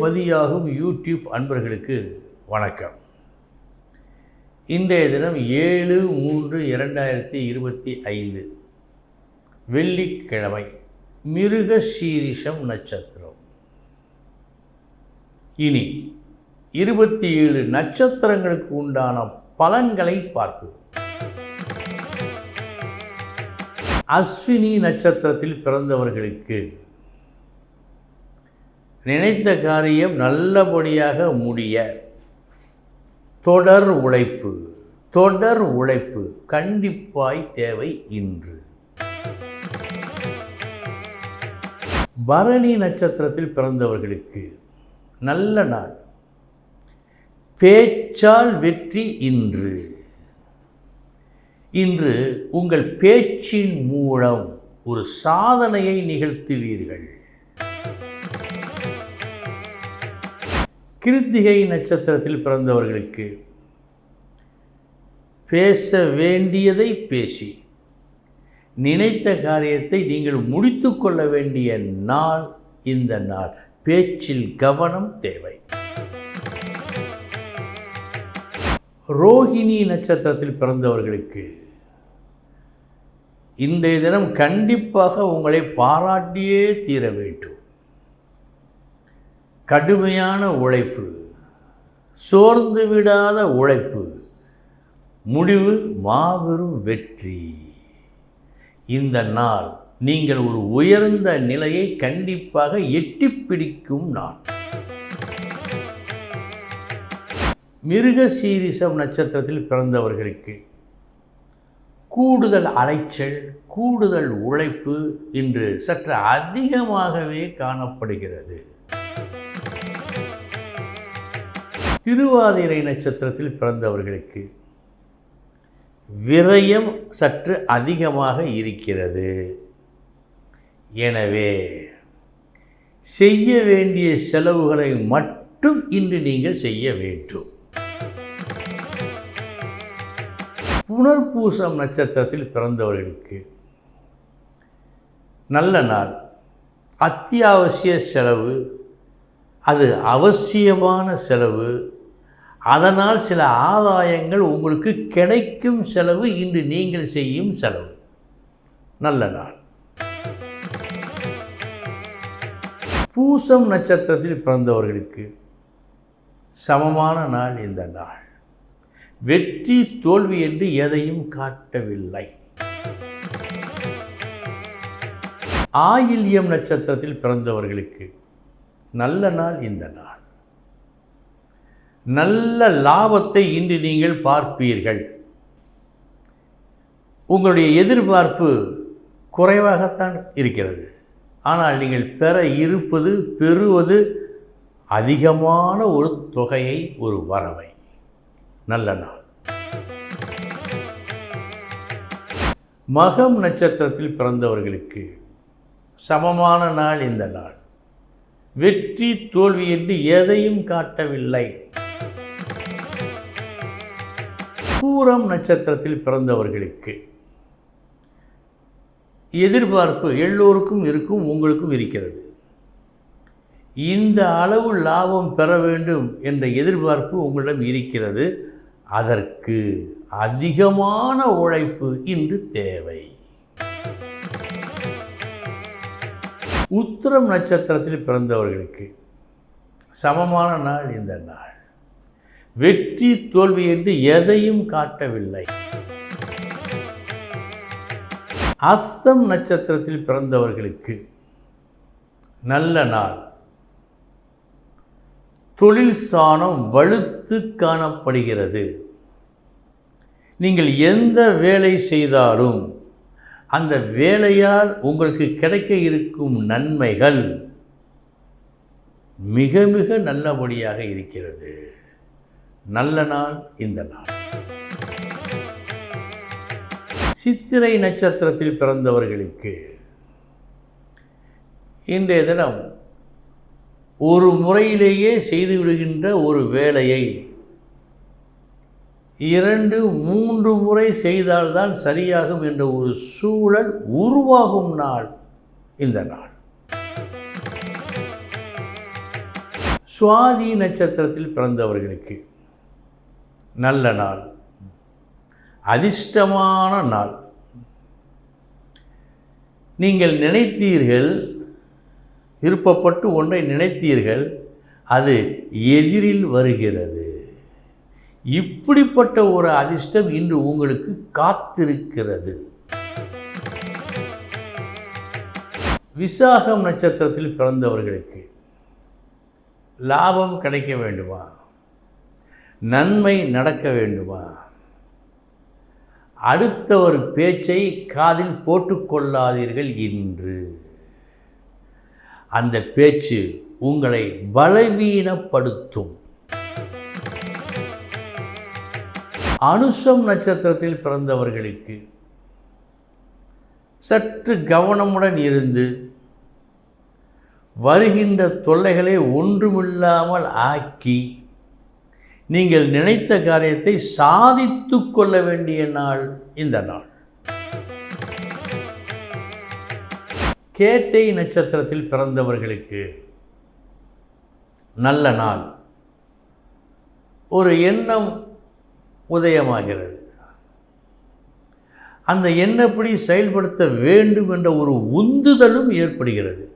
மதியாகும் YouTube அன்பர்களுக்கு வணக்கம். இன்றைய தினம் ஏழு மூன்று இரண்டாயிரத்தி இருபத்தி ஐந்து. வெள்ளிக்கிழமை மிருக சீரிஷம் நட்சத்திரம். இனி இருபத்தி ஏழு நட்சத்திரங்களுக்கு உண்டான பலன்களை பார்ப்போம். அஸ்வினி நட்சத்திரத்தில் பிறந்தவர்களுக்கு நினைத்த காரியம் நல்லபடியாக முடிய. தொடர் உழைப்பு தொடர் உழைப்பு கண்டிப்பாய் தேவை இன்று. பரணி நட்சத்திரத்தில் பிறந்தவர்களுக்கு நல்ல நாள். பேச்சால் வெற்றி இன்று. இன்று உங்கள் பேச்சின் மூலம் ஒரு சாதனையை நிகழ்த்துவீர்கள். கிருத்திகை நட்சத்திரத்தில் பிறந்தவர்களுக்கு பேச வேண்டியதை பேசி நினைத்த காரியத்தை நீங்கள் முடித்து கொள்ள வேண்டிய நாள் இந்த நாள். பேச்சில் கவனம் தேவை. ரோகிணி நட்சத்திரத்தில் பிறந்தவர்களுக்கு இன்றைய தினம் கண்டிப்பாக உங்களை பாராட்டியே தீர வேண்டும். கடுமையான உழைப்பு சோர்ந்து விடாத உழைப்பு முடிவு மாபெரும் வெற்றி. இந்த நாள் நீங்கள் ஒரு உயர்ந்த நிலையை கண்டிப்பாக எட்டிப் பிடிக்கும் நாள். மிருக சீரிசம் நட்சத்திரத்தில் பிறந்தவர்களுக்கு கூடுதல் அலைச்சல் கூடுதல் உழைப்பு இன்று சற்று அதிகமாகவே காணப்படுகிறது. திருவாதிரை நட்சத்திரத்தில் பிறந்தவர்களுக்கு விரயம் சற்று அதிகமாக இருக்கிறது. எனவே செய்ய வேண்டிய செலவுகளை மட்டும் இன்று நீங்கள் செய்ய வேண்டும். புனர்பூசம் நட்சத்திரத்தில் பிறந்தவர்களுக்கு நல்ல நாள் அத்தியாவசிய செலவு அது அவசியமான செலவு. அதனால் சில ஆதாயங்கள் உங்களுக்கு கிடைக்கும் செலவு இன்று நீங்கள் செய்யும் செலவு. நல்ல நாள். பூசம் நட்சத்திரத்தில் பிறந்தவர்களுக்கு சமமான நாள் இந்த நாள். வெற்றி தோல்வி என்று எதையும் காட்டவில்லை. ஆயில்யம் நட்சத்திரத்தில் பிறந்தவர்களுக்கு நல்ல நாள் இந்த நாள். நல்ல லாபத்தை இன்று நீங்கள் பார்ப்பீர்கள். உங்களுடைய எதிர்பார்ப்பு குறைவாகத்தான் இருக்கிறது. ஆனால் நீங்கள் பெற இருப்பது பெறுவது அதிகமான ஒரு தொகையை ஒரு வரவை. நல்ல நாள். மகம் நட்சத்திரத்தில் பிறந்தவர்களுக்கு சமமான நாள் இந்த நாள். வெற்றி தோல்வி என்று எதையும் காட்டவில்லை. பூரம் நட்சத்திரத்தில் பிறந்தவர்களுக்கு எதிர்பார்ப்பு எல்லோருக்கும் இருக்கும் உங்களுக்கும் இருக்கிறது. இந்த அளவு லாபம் பெற வேண்டும் என்ற எதிர்பார்ப்பு உங்களிடம் இருக்கிறது. அதற்கு அதிகமான உழைப்பு இன்று தேவை. உத்திரம் நட்சத்திரத்தில் பிறந்தவர்களுக்கு சமமான நாள் இந்த நாள். வெற்றி தோல்வி என்று எதையும் காட்டவில்லை. அஸ்தம் நட்சத்திரத்தில் பிறந்தவர்களுக்கு நல்ல நாள். தொழில் ஸ்தானம் வலுத்து காணப்படுகிறது. நீங்கள் எந்த வேலை செய்தாலும் அந்த வேலையால் உங்களுக்கு கிடைக்க இருக்கும் நன்மைகள் மிக மிக நல்லபடியாக இருக்கிறது. நல்ல நாள் இந்த நாள். சித்திரை நட்சத்திரத்தில் பிறந்தவர்களுக்கு இன்றைய தினம் ஒரு முறையிலேயே செய்து விடுகின்ற ஒரு வேலையை இரண்டு மூன்று முறை செய்தால்தான் சரியாகும் என்ற ஒரு சூழல் உருவாகும் நாள் இந்த நாள். சுவாதி நட்சத்திரத்தில் பிறந்தவர்களுக்கு நல்ல நாள் அதிர்ஷ்டமான நாள். நீங்கள் நினைத்தீர்கள் விருப்பப்பட்டு ஒன்றை நினைத்தீர்கள் அது எதிரில் வருகிறது. இப்படிப்பட்ட ஒரு அதிர்ஷ்டம் இன்று உங்களுக்கு காத்திருக்கிறது. விசாகம் நட்சத்திரத்தில் பிறந்தவர்களுக்கு லாபம் கிடைக்க வேண்டுமா? நன்மை நடக்க வேண்டுமா? அடுத்தவர் பேச்சை காதில் போட்டுக்கொள்ளாதீர்கள் இன்று. அந்த பேச்சு உங்களை பலவீனப்படுத்தும். அனுஷம் நட்சத்திரத்தில் பிறந்தவர்களுக்கு சற்று கவனமுடன் இருந்து வருகின்ற தொல்லைகளை ஒன்றுமில்லாமல் ஆக்கி நீங்கள் நினைத்த காரியத்தை சாதித்து கொள்ள வேண்டிய நாள் இந்த நாள். கேட்டை நட்சத்திரத்தில் பிறந்தவர்களுக்கு நல்ல நாள். ஒரு எண்ணம் உதயமாகிறது. அந்த எண்ணப்படி செயல்படுத்த வேண்டும் என்ற ஒரு உந்துதலும் ஏற்படுகிறது.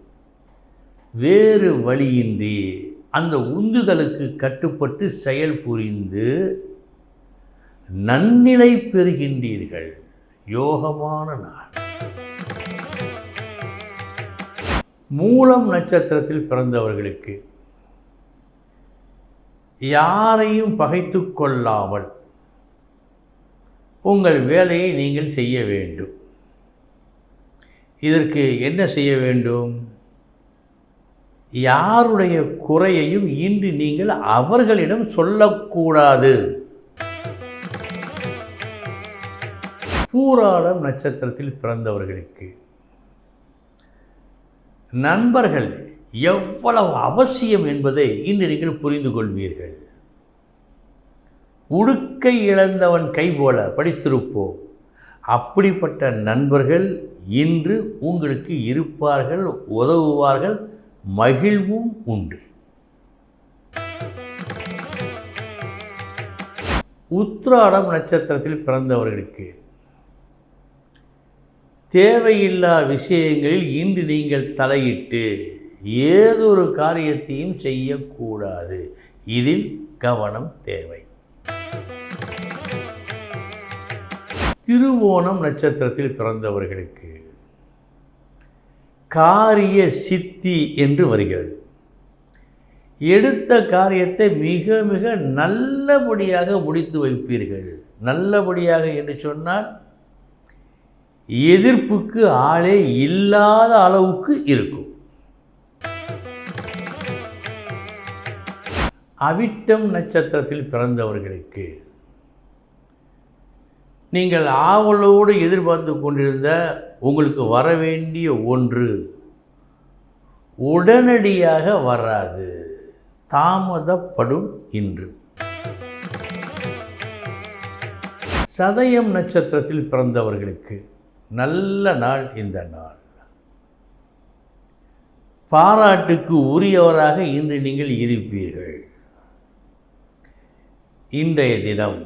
வேறு வழியின்றி அந்த உந்துதலுக்கு கட்டுப்பட்டு செயல் புரிந்து நன்னிலை பெறுகின்றீர்கள். யோகமான நாள். மூலம் நட்சத்திரத்தில் பிறந்தவர்களுக்கு யாரையும் பகைத்து கொள்ளாமல் உங்கள் வேலையை நீங்கள் செய்ய வேண்டும். இதற்கு என்ன செய்ய வேண்டும்? யாருடைய குறையையும் இன்று நீங்கள் அவர்களிடம் சொல்லக்கூடாது. பூராடம் நட்சத்திரத்தில் பிறந்தவர்களுக்கு. நண்பர்கள் எவ்வளவு அவசியம் என்பதை இன்று நீங்கள் புரிந்து கொள்வீர்கள் உடுக்கை இழந்தவன் கை போல படித்திருப்போம். அப்படிப்பட்ட நண்பர்கள் இன்று உங்களுக்கு இருப்பார்கள் உதவுவார்கள் மகிழ்வும் உண்டு. உத்ராடம் நட்சத்திரத்தில் பிறந்தவர்களுக்கு தேவையில்லா விஷயங்களில் இன்று நீங்கள் தலையிட்டு ஏதொரு காரியத்தையும் செய்யக்கூடாது. இதில் கவனம் தேவை. திருவோணம் நட்சத்திரத்தில் பிறந்தவர்களுக்கு காரிய சித்தி என்று வருகிறது. எடுத்த காரியத்தை மிக மிக நல்லபடியாக முடித்து வைப்பீர்கள். நல்லபடியாக என்று சொன்னால் எதிர்ப்புக்கு ஆளே இல்லாத அளவுக்கு இருக்கும். அவிட்டம் நட்சத்திரத்தில் பிறந்தவர்களுக்கு நீங்கள் ஆவலோடு எதிர்பார்த்து கொண்டிருந்த உங்களுக்கு வர வேண்டிய ஒன்று உடனடியாக வராது தாமதப்படும் இன்று. சதயம் நட்சத்திரத்தில் பிறந்தவர்களுக்கு நல்ல நாள் இந்த நாள். பாராட்டுக்கு உரியவராக இன்று நீங்கள் இருப்பீர்கள். இன்றைய தினம்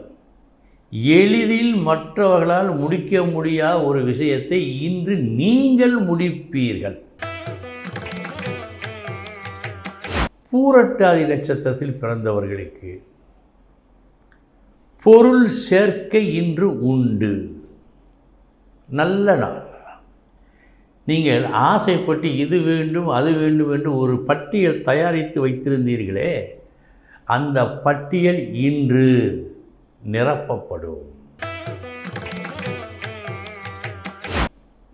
எளிதில் மற்றவர்களால் முடிக்க முடியாத ஒரு விஷயத்தை இன்று நீங்கள் முடிப்பீர்கள். பூரட்டாதி நட்சத்திரத்தில் பிறந்தவர்களுக்கு பொருள் சேர்க்கை இன்று உண்டு. நல்ல நாள். நீங்கள் ஆசைப்பட்டு இது வேண்டும் அது வேண்டும் என்று ஒரு பட்டியல் தயாரித்து வைத்திருந்தீர்களே அந்த பட்டியல் இன்று. நிரப்பப்படும்.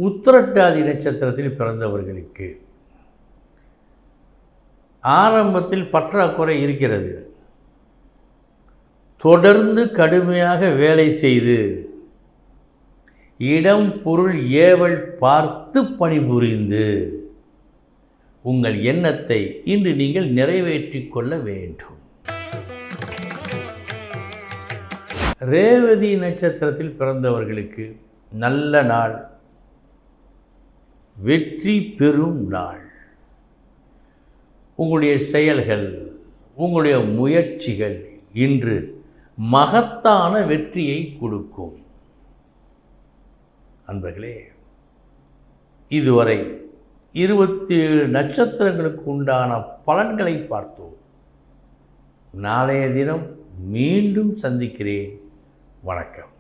உத்திரட்டாதி நட்சத்திரத்தில் பிறந்தவர்களுக்கு ஆரம்பத்தில் பற்றாக்குறை இருக்கிறது. தொடர்ந்து கடுமையாக வேலை செய்து இடம் பொருள் ஏவல் பார்த்து பணிபுரிந்து உங்கள் எண்ணத்தை இன்று நீங்கள் நிறைவேற்றிக் கொள்ள வேண்டும். ரேவதி நட்சத்திரத்தில் பிறந்தவர்களுக்கு நல்ல நாள். வெற்றி பெறும் நாள். உங்களுடைய செயல்கள் உங்களுடைய முயற்சிகள் இன்று மகத்தான வெற்றியை கொடுக்கும். அன்பர்களே இதுவரை இருபத்தி ஏழு நட்சத்திரங்களுக்கு உண்டான பலன்களை பார்த்தோம். நாளைய தினம் மீண்டும் சந்திக்கிறேன். வணக்கம்.